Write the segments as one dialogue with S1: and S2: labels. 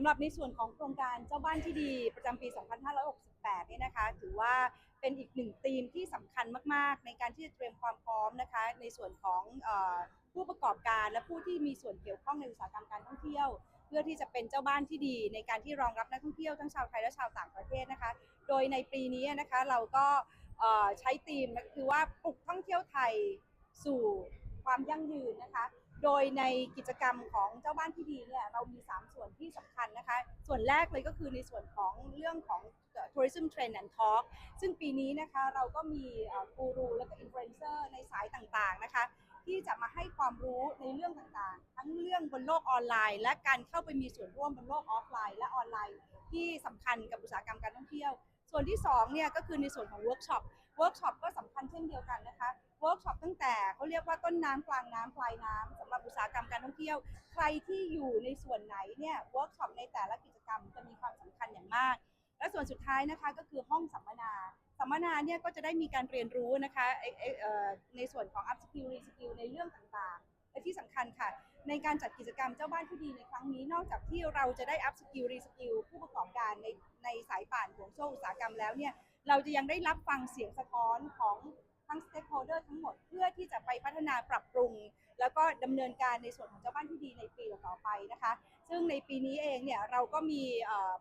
S1: ำหรับในส่วนของโครงการเจ้าบ้านที่ดีประจำปี 2568 เนี่ยนะคะ ถือว่าเป็นอีกหนึ่งธีมที่สำคัญมาก ๆ ในการที่จะเตรียมความพร้อมนะคะ ในส่วนของอผู้ประกอบการและผู้ที่มีส่วนเกี่ยวข้องในอุตสาหกรรมการท่องเที่ยว เพื่อที่จะเป็นเจ้าบ้านที่ดี ในการที่รองรับนักท่องเที่ยวทั้งชาวไทยและชาวต่างประเทศนะคะ โดยในปีนี้นะคะเราก็ใช้ธีมคือว่าปลุกท่องเที่ยวไทยสู่ความยั่งยืนนะคะ โดยในกิจกรรมของเจ้าบ้านที่ดีเนี่ยเรามี 3 ส่วนที่สำคัญนะคะ ส่วนแรกเลยก็คือในส่วนของเรื่องของ tourism trend and talk ซึ่งปีนี้นะคะเราก็มีกูรูและก็อินฟลูเอนเซอร์ในสายต่างๆนะคะ ที่จะมาให้ความรู้ในเรื่องต่างๆ ทั้งเรื่องบนโลกออนไลน์ และการเข้าไปมีส่วนร่วมบนโลกออฟไลน์ และออนไลน์ ที่สำคัญกับอุตสาหกรรมการท่องเที่ยวส่วนที่2เนี่ยก็คือในส่วนของเวิร์กช็อป เวิร์กช็อปก็สำคัญเช่นเดียวกันนะคะ เวิร์กช็อปตั้งแต่เขาเรียกว่าต้นน้ำกลางน้ำปลายน้ำสำหรับอุตสาหกรรมการท่องเที่ยว ใครที่อยู่ในส่วนไหนเนี่ยเวิร์กช็อปในแต่ละกิจกรรมจะมีความสำคัญอย่างมาก และส่วนสุดท้ายนะคะก็คือห้องสัมมนา สัมมนาเนี่ยก็จะได้มีการเรียนรู้นะคะเอ่อเอ่อเอ่อในส่วนของ up skill re skill ในเรื่องต่างๆ และที่สำคัญค่ะ ในการจัดกิจกรรมเจ้าบ้านที่ดีในครั้งนี้ นอกจากที่เราจะได้ up skill re skill ผู้ประกอบการในในสายป่านห่วงโซ่อุตสาหกรรมแล้วเนี่ยเราจะยังได้รับฟังเสียงสะท้อนของ ทั้ง stakeholder ทั้งหมดเพื่อที่จะไปพัฒนาปรับปรุง แล้วก็ดำเนินการในส่วนของเจ้าบ้านที่ดีในปีต่อไปนะคะ ซึ่งในปีนี้เองเนี่ยเราก็มี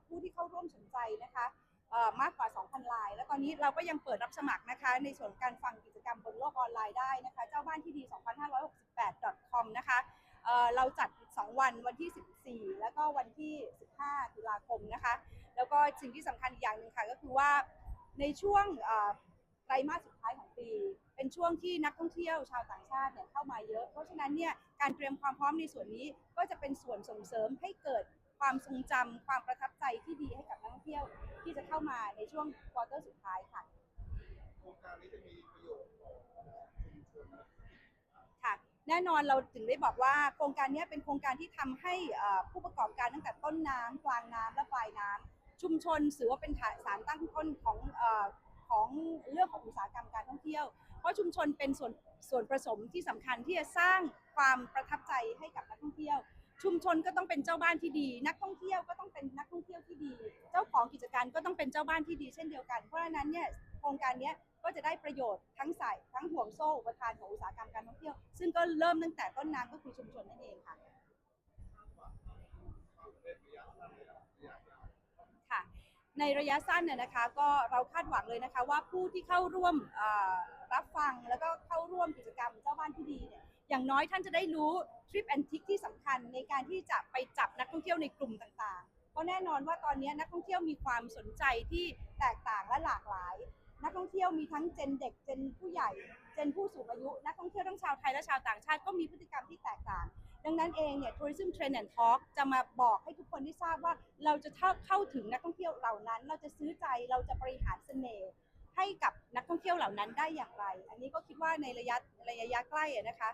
S1: ผู้ที่เข้าร่วมสนใจนะคะมากกว่า 2,000ราย และตอนนี้เราก็ยังเปิดรับสมัครนะคะ ในส่วนการฟังกิจกรรมบนโลกออนไลน์ได้นะคะ เจ้าบ้านที่ดี 2568 .com นะคะเเราจัด 2 วันวันที่ 14 แล้วก็วันที่ 15 ตุลาคมนะคะ แล้วก็สิ่งที่สำคัญอีกอย่างหนึ่งค่ะก็คือว่าในช่วง ไตรมาสสุดท้ายของปี เป็นช่วงที่นักท่องเที่ยวชาวต่างชาติเนี่ยเข้ามาเยอะ เพราะฉะนั้นเนี่ยการเตรียมความพร้อมในส่วนนี้ก็จะเป็นส่วนส่งเสริมให้เกิดความทรงจำความประทับใจที่ดีให้กับนักท่องเที่ยวที่จะเข้ามาในช่วงควอเตอร์สุดท้ายค่ะ
S2: โครงการนี้จะมีประโยชน์ต่อชุมชนนะ
S1: ค่ะแน่นอนเราถึงได้บอกว่าโครงการนี้เป็นโครงการที่ทำให้เอ่อผู้ประกอบการตั้งแต่ต้นน้ำกลางน้ำและปลายน้ำชุมชนถือว่าเป็นฐานสารตั้งต้นของเอ่อ ของเรื่องของอุตสาหกรรมการท่องเที่ยว เพราะชุมชนเป็นส่วนส่วนผสมที่สำคัญที่จะสร้างความประทับใจให้กับนักท่องเที่ยว ชุมชนก็ต้องเป็นเจ้าบ้านที่ดี นักท่องเที่ยวก็ต้องเป็นนักท่องเที่ยวที่ดี เจ้าของกิจการก็ต้องเป็นเจ้าบ้านที่ดีเช่นเดียวกันเพราะฉะนั้นเนี่ยโครงการนี้ก็จะได้ประโยชน์ทั้งสายทั้งห่วงโซ่อุปทานของอุตสาหกรรมการท่องเที่ยว ซึ่งก็เริ่มตั้งแต่ต้นน้ำก็คือชุมชนนั่นเองค่ะ
S2: เป็นระยะสั้นเลยนะระยะยาว
S1: ค่ะ ในระยะสั้นเนี่ยนะคะก็เราคาดหวังเลยนะคะว่าผู้ที่เข้าร่วมรับฟังแล้วก็เข้าร่วมกิจกรรมเจ้าบ้านที่ดีเนี่ยอย่างน้อยท่านจะได้รู้ทริปแอนทิกที่สำคัญในการที่จะไปจับนักท่องเที่ยวในกลุ่มต่างๆ เพราะแน่นอนว่าตอนนี้นักท่องเที่ยวมีความสนใจที่แตกต่างและหลากหลาย นักท่องเที่ยวมีทั้งเจนเด็กเจนผู้ใหญ่ เจนผู้สูงอายุ นักท่องเที่ยวทั้งชาวไทยและชาวต่างชาติก็มีพฤติกรรมที่แตกต่าง ดังนั้นเองเนี่ย Tourism Trend and Talk จะมาบอกให้ทุกคนได้ทราบว่าเราจะเข้าถึงนักท่องเที่ยวเหล่านั้น เราจะซื้อใจเราจะบริหารเสน่ห์ให้กับนักท่องเที่ยวเหล่านั้นได้อย่างไร อันนี้ก็คิดว่าในระยะระยะใกล้นะคะ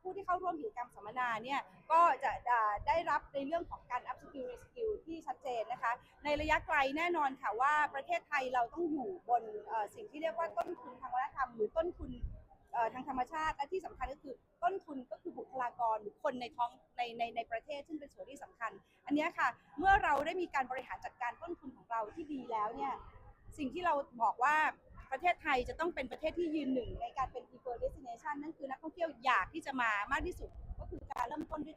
S1: ผู้ที่เข้าร่วมกิจกรรมสัมมนาเนี่ยก็จะได้รับในเรื่องของการ up skill re skill ที่ชัดเจนนะคะ ในระยะไกลแน่นอนค่ะว่าประเทศไทยเราต้องอยู่บนสิ่งที่เรียกว่าต้นทุนทางวั ทางธรรมชาติและที่สำคัญก็คือต้นทุนก็คือบุคลากรหรือคนในท้องในในในประเทศซึ่งเป็นส่วนที่สำคัญ อันนี้ค่ะเมื่อเราได้มีการบริหารจัดการต้นทุนของเราที่ดีแล้วเนี่ยสิ่งที่เราบอกว่าประเทศไทยจะต้องเป็นประเทศที่ยืนหนึ่งในการเป็น preferred destination นั่นคือนักท่องเที่ยวอยากที่จะมามากที่สุด ก็คือการเริ่มต้นด้วย